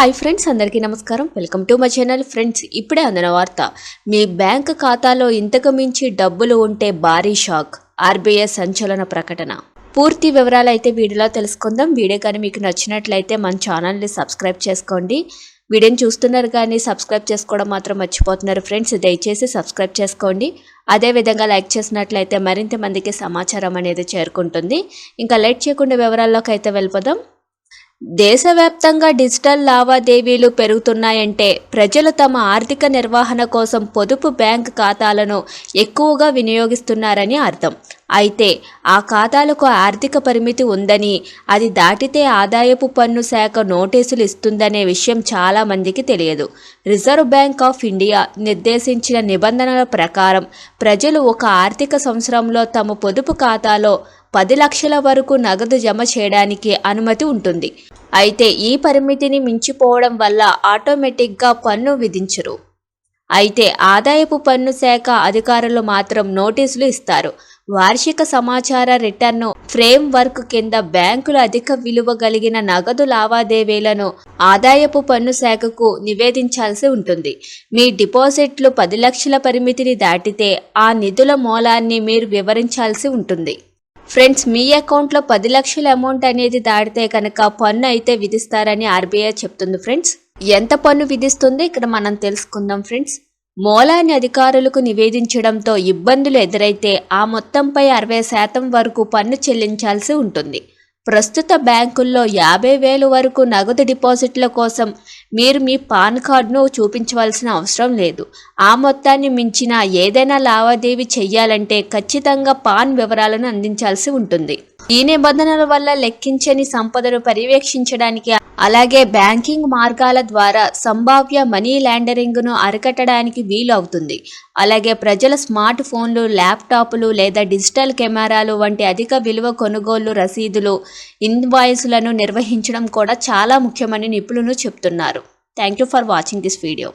Hi friends అందరికీ నమస్కారం. Welcome to my channel friends ఇప్పుడే అందిన వార్త. మీ బ్యాంక్ ఖాతాలో ఇంతకు మించి డబ్బులు ఉంటే భారీ షాక్. ఆర్బీఐ సంచలన ప్రకటన. పూర్తి వివరాలు అయితే వీడియోలో తెలుసుకుందాం. వీడియో కానీ మీకు నచ్చినట్లయితే మన ఛానల్ని సబ్స్క్రైబ్ చేసుకోండి. వీడియోని చూస్తున్నారు కానీ సబ్స్క్రైబ్ చేసుకోవడం మాత్రం మర్చిపోతున్నారు ఫ్రెండ్స్ దయచేసి సబ్స్క్రైబ్ చేసుకోండి. అదేవిధంగా లైక్ చేసినట్లయితే మరింత మందికి సమాచారం అనేది చేరుకుంటుంది. ఇంకా లైట్ చేయకుండా వివరాల్లోకి అయితే వెళ్ళిపోదాం. దేశవ్యాప్తంగా డిజిటల్ లావాదేవీలు పెరుగుతున్నాయంటే ప్రజలు తమ ఆర్థిక నిర్వహణ కోసం పొదుపు బ్యాంక్ ఖాతాలను ఎక్కువగా వినియోగిస్తున్నారని అర్థం. అయితే ఆ ఖాతాలకు ఆర్థిక పరిమితి ఉందని అది దాటితే ఆదాయపు పన్ను శాఖ నోటీసులు ఇస్తుందనే విషయం చాలా మందికి తెలియదు. రిజర్వ్ బ్యాంక్ ఆఫ్ ఇండియా నిర్దేశించిన నిబంధనల ప్రకారం ప్రజలు ఒక ఆర్థిక సంవత్సరంలో తమ పొదుపు ఖాతాలో పది లక్షల వరకు నగదు జమ చేయడానికి అనుమతి ఉంటుంది. అయితే ఈ పరిమితిని మించిపోవడం వల్ల ఆటోమేటిక్గా పన్ను విధించరు. అయితే ఆదాయపు పన్ను శాఖ అధికారులు మాత్రం నోటీసులు ఇస్తారు. వార్షిక సమాచార రిటర్న్ ఫ్రేమ్ వర్క్ కింద బ్యాంకులు అధిక విలువ కలిగిన నగదు లావాదేవీలను ఆదాయపు పన్ను శాఖకు నివేదించాల్సి ఉంటుంది. మీ డిపాజిట్లు పది లక్షల పరిమితిని దాటితే ఆ నిధుల మూలాన్ని మీరు వివరించాల్సి ఉంటుంది. ఫ్రెండ్స్ మీ అకౌంట్లో పది లక్షల అమౌంట్ అనేది దాటితే కనుక పన్ను అయితే విధిస్తారని ఆర్బీఐ చెప్తుంది ఫ్రెండ్స్. ఎంత పన్ను విధిస్తుంది? ఇక్కడ మనం తెలుసుకుందాం ఫ్రెండ్స్. మూలాన్ని అధికారులకు నివేదించడంతో ఇబ్బందులు ఎదురైతే ఆ మొత్తంపై అరవై శాతం వరకు పన్ను చెల్లించాల్సి ఉంటుంది. ప్రస్తుత బ్యాంకుల్లో యాభై వేలు వరకు నగదు డిపాజిట్ల కోసం మీరు మీ పాన్ కార్డును చూపించవలసిన అవసరం లేదు. ఆ మొత్తాన్ని మించిన ఏదైనా లావాదేవీ చెయ్యాలంటే ఖచ్చితంగా పాన్ వివరాలను అందించాల్సి ఉంటుంది. ఈ నిబంధనల వల్ల లెక్కించని సంపదను పర్యవేక్షించడానికి అలాగే బ్యాంకింగ్ మార్గాల ద్వారా సంభావ్య మనీ ల్యాండరింగ్ను అరికట్టడానికి వీలు అవుతుంది. అలాగే ప్రజల స్మార్ట్ ఫోన్లు ల్యాప్టాప్లు లేదా డిజిటల్ కెమెరాలు వంటి అధిక విలువ కొనుగోళ్ళు రసీదులు ఇన్వాయిస్లను నిర్వహించడం కూడా చాలా ముఖ్యమని నిపుణులు చెప్తున్నారు. Thank you for watching this video.